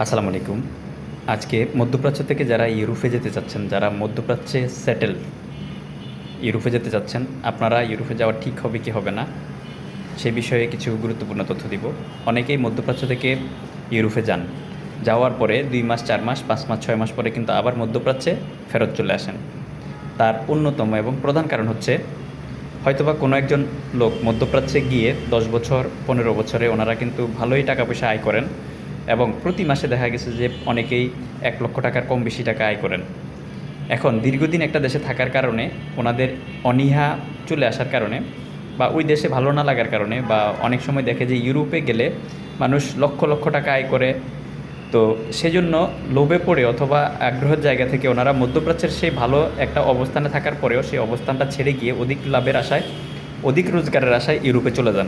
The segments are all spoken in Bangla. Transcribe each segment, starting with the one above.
আসসালামু আলাইকুম। আজকে মধ্যপ্রাচ্য থেকে যারা ইউরোপে যেতে চাচ্ছেন, যারা মধ্যপ্রাচ্যে সেটেল ইউরোপে যেতে চাচ্ছেন, আপনারা ইউরোপে যাওয়া ঠিক হবে কি হবে না, সে বিষয়ে কিছু গুরুত্বপূর্ণ তথ্য দিব। অনেকেই মধ্যপ্রাচ্য থেকে ইউরোপে যান। যাওয়ার পরে দুই মাস, চার মাস, পাঁচ মাস, ছয় মাস পরে কিন্তু আবার মধ্যপ্রাচ্যে ফেরত চলে আসেন। তার অন্যতম এবং প্রধান কারণ হচ্ছে, হয়তোবা কোনো একজন লোক মধ্যপ্রাচ্যে গিয়ে দশ বছর, পনেরো বছরে ওনারা কিন্তু ভালোই টাকা পয়সা আয় করেন। এবং প্রতি মাসে দেখা গেছে যে অনেকেই এক লক্ষ টাকার কম বেশি টাকা আয় করেন। এখন দীর্ঘদিন একটা দেশে থাকার কারণে, ওনাদের অনীহা চলে আসার কারণে বা ওই দেশে ভালো না লাগার কারণে বা অনেক সময় দেখে যে ইউরোপে গেলে মানুষ লক্ষ লক্ষ টাকা আয় করে। তো সেজন্য লোভে পড়ে অথবা আগ্রহের জায়গা থেকে ওনারা মধ্যপ্রাচ্যের সেই ভালো একটা অবস্থানে থাকার পরেও সেই অবস্থানটা ছেড়ে গিয়ে অধিক লাভের আশায়, অধিক রোজগারের আশায় ইউরোপে চলে যান।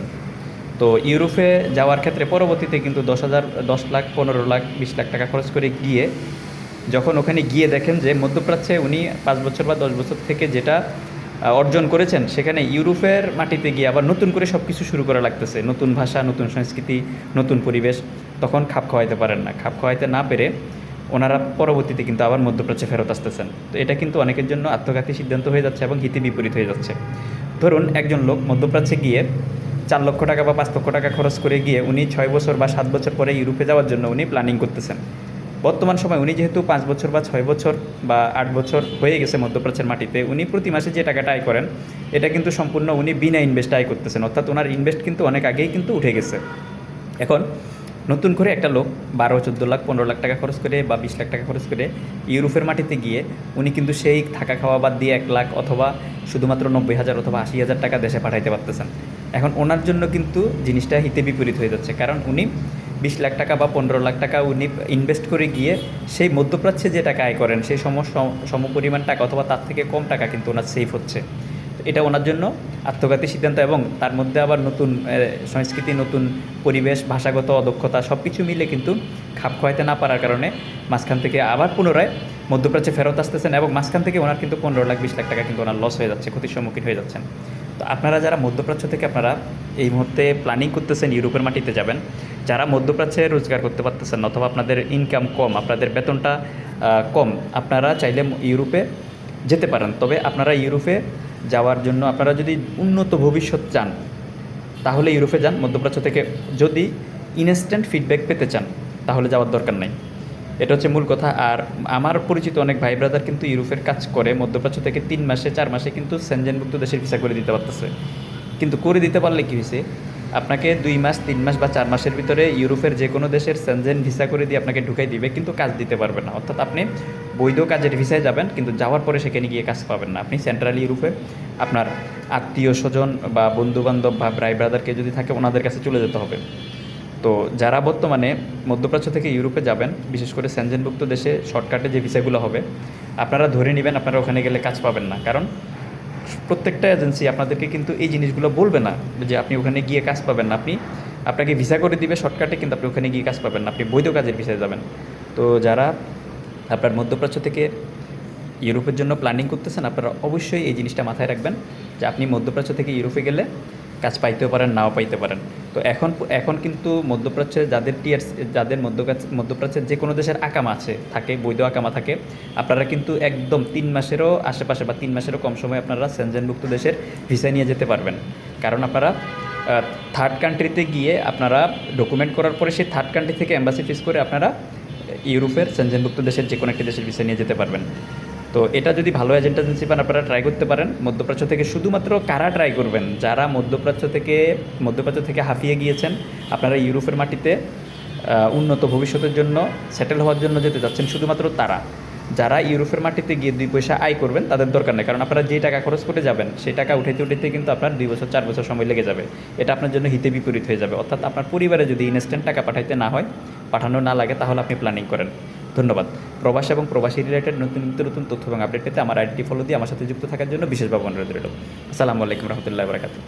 তো ইউরোপে যাওয়ার ক্ষেত্রে পরবর্তীতে কিন্তু দশ হাজার, দশ লাখ, পনেরো লাখ, বিশ লাখ টাকা খরচ করে গিয়ে যখন ওখানে গিয়ে দেখেন যে মধ্যপ্রাচ্যে উনি পাঁচ বছর বা দশ বছর থেকে যেটা অর্জন করেছেন, সেখানে ইউরোপের মাটিতে গিয়ে আবার নতুন করে সব কিছু শুরু করা লাগতেছে। নতুন ভাষা, নতুন সংস্কৃতি, নতুন পরিবেশ, তখন খাপ খাওয়াইতে পারেন না। খাপ খাওয়াইতে না পেরে ওনারা পরবর্তীতে কিন্তু আবার মধ্যপ্রাচ্যে ফেরত আসতেছেন। তো এটা কিন্তু অনেকের জন্য আত্মঘাতী সিদ্ধান্ত হয়ে যাচ্ছে এবং হিতে বিপরীত হয়ে যাচ্ছে। ধরুন একজন লোক মধ্যপ্রাচ্যে গিয়ে চার লক্ষ টাকা বা পাঁচ লক্ষ টাকা খরচ করে গিয়ে উনি ছয় বছর বা সাত বছর পরে ইউরোপে যাওয়ার জন্য উনি প্ল্যানিং করতেছেন। বর্তমান সময় উনি যেহেতু পাঁচ বছর বা ছয় বছর বা আট বছর হয়ে গেছে মধ্যপ্রাচ্যের মাটিতে, উনি প্রতি মাসে যে টাকাটা আয় করেন, এটা কিন্তু সম্পূর্ণ উনি বিনা ইনভেস্ট আয় করতেছেন। অর্থাৎ ওনার ইনভেস্ট কিন্তু অনেক আগেই কিন্তু উঠে গেছে। এখন নতুন করে একটা লোক বারো, চোদ্দ লাখ, পনেরো লাখ টাকা খরচ করে বা বিশ লাখ টাকা খরচ করে ইউরোপের মাটিতে গিয়ে উনি কিন্তু সেই থাকা খাওয়া বাদ দিয়ে এক লাখ অথবা শুধুমাত্র নব্বই হাজার অথবা আশি হাজার টাকা দেশে পাঠাইতে পারতেছেন। এখন ওনার জন্য কিন্তু জিনিসটা হিতে বিপরীত হয়ে যাচ্ছে। কারণ উনি বিশ লাখ টাকা বা পনেরো লাখ টাকা উনি ইনভেস্ট করে গিয়ে সেই মধ্যপ্রাচ্যে যে টাকা আয় করেন, সেই সম সমপরিমাণ টাকা অথবা তার থেকে কম টাকা কিন্তু ওনার সেফ হচ্ছে। এটা ওনার জন্য আত্মঘাতী সিদ্ধান্ত এবং তার মধ্যে আবার নতুন সংস্কৃতি, নতুন পরিবেশ, ভাষাগত অদক্ষতা সব কিছু মিলে কিন্তু খাপ খোয়াইতে না পারার কারণে মাঝখান থেকে আবার পুনরায় মধ্যপ্রাচ্যে ফেরত আসতেছেন এবং মাঝখান থেকে ওনার কিন্তু পনেরো লাখ, বিশ লাখ টাকা কিন্তু ওনার লস হয়ে যাচ্ছে, ক্ষতির সম্মুখীন হয়ে যাচ্ছেন। তো আপনারা যারা মধ্যপ্রাচ্য থেকে আপনারা এই মুহূর্তে প্ল্যানিং করতেছেন, ইউরোপের মাটিতে যাবেন, যারা মধ্যপ্রাচ্যে রোজগার করতে পারতেছেন অথবা আপনাদের ইনকাম কম, আপনাদের বেতনটা কম, আপনারা চাইলে ইউরোপে যেতে পারেন। তবে আপনারা ইউরোপে যাওয়ার জন্য আপনারা যদি উন্নত ভবিষ্যৎ চান, তাহলে ইউরোপে যান, মধ্যপ্রাচ্য থেকে। যদি ইনস্ট্যান্ট ফিডব্যাক পেতে চান, তাহলে যাওয়ার দরকার নাই। এটা হচ্ছে মূল কথা। আর আমার পরিচিত অনেক ভাই ব্রাদার কিন্তু ইউরোপের কাজ করে, মধ্যপ্রাচ্য থেকে তিন মাসে, চার মাসে কিন্তু সেনজেনভুক্ত দেশের ভিসা করে দিতে পারতেছে। কিন্তু করে দিতে পারলে কী হয়েছে? আপনাকে দুই মাস, তিন মাস বা চার মাসের ভিতরে ইউরোপের যে কোনো দেশের সেনজেন ভিসা করে দিয়ে আপনাকে ঢুকাই দিবে, কিন্তু কাজ দিতে পারবে না। অর্থাৎ আপনি বৈধ কাজের ভিসায় যাবেন, কিন্তু যাওয়ার পরে সেখানে গিয়ে কাজ পাবেন না। আপনি সেন্ট্রাল ইউরোপে আপনার আত্মীয় স্বজন বা বন্ধুবান্ধব বা ভাই ব্রাদারকে যদি থাকে, ওনাদের কাছে চলে যেতে হবে। তো যারা বর্তমানে মধ্যপ্রাচ্য থেকে ইউরোপে যাবেন, বিশেষ করে সেনজেনভুক্ত দেশে শর্টকাটে যে ভিসাগুলো হবে, আপনারা ধরে নেবেন, আপনারা ওখানে গেলে কাজ পাবেন না। কারণ প্রত্যেকটা এজেন্সি আপনাদেরকে কিন্তু এই জিনিসগুলো বলবে না, যে আপনি ওখানে গিয়ে কাজ পাবেন না। আপনি আপনাকে ভিসা করে দিবে শর্টকাটে কিন্তু আপনি ওখানে গিয়ে কাজ পাবেন না। আপনি বৈধ কাজের ভিসায় যাবেন। তো যারা আপনার মধ্যপ্রাচ্য থেকে ইউরোপের জন্য প্ল্যানিং করতেছেন, আপনারা অবশ্যই এই জিনিসটা মাথায় রাখবেন যে আপনি মধ্যপ্রাচ্য থেকে ইউরোপে গেলে কাজ পাইতেও পারেন, নাও পাইতে পারেন। তো এখন এখন কিন্তু মধ্যপ্রাচ্যে যাদের টিয়ার যাদের মধ্যপ্রাচ্য মধ্যপ্রাচ্যের যে কোনো দেশের আকামা আছে, থাকে, বৈধ আকামা থাকে, আপনারা কিন্তু একদম তিন মাসেরও আশেপাশে বা তিন মাসেরও কম সময় আপনারা সেনজেনভুক্ত দেশের ভিসা নিয়ে যেতে পারবেন। কারণ আপনারা থার্ড কান্ট্রিতে গিয়ে আপনারা ডকুমেন্ট করার পরে সেই থার্ড কান্ট্রি থেকে অ্যাম্বাসি ফিস করে আপনারা ইউরোপের সেনজেনভুক্ত দেশের যে কোনো একটি দেশের ভিসা নিয়ে যেতে পারবেন। তো এটা যদি ভালো এজেন্ট এজেন্সি পান আপনারা ট্রাই করতে পারেন, মধ্যপ্রাচ্য থেকে শুধুমাত্র কারা ট্রাই করবেন? যারা মধ্যপ্রাচ্য থেকে মধ্যপ্রাচ্য থেকে হাঁফিয়ে গিয়েছেন, আপনারা ইউরোপের মাটিতে উন্নত ভবিষ্যতের জন্য সেটেল হওয়ার জন্য যেতে যাচ্ছেন শুধুমাত্র তারা। যারা ইউরোপের মাটিতে গিয়ে দুই পয়সা আয় করবেন, তাদের দরকার নেই। কারণ আপনারা যে টাকা খরচ করে যাবেন সেই টাকা উঠাইতে উঠাইতে কিন্তু আপনার দুই বছর, চার বছর সময় লেগে যাবে। এটা আপনার জন্য হিতে বিপরীত হয়ে যাবে। অর্থাৎ আপনার পরিবারে যদি ইনস্ট্যান্ট টাকা পাঠাইতে না হয় পাঠানো না লাগে, তাহলে আপনি প্ল্যানিং করেন। ধন্যবাদ। প্রবাস এবং প্রবাসী রিলেটেড নতুন নতুন নতুন তথ্য এবং আপডেট পেতে আমার আইডিটি ফলো দিয়ে আমার সাথে যুক্ত থাকার জন্য বিশেষভাবে অনুরোধ রইল। আসসালামু আলাইকুম রহমতুল্লাহ বরাকাতু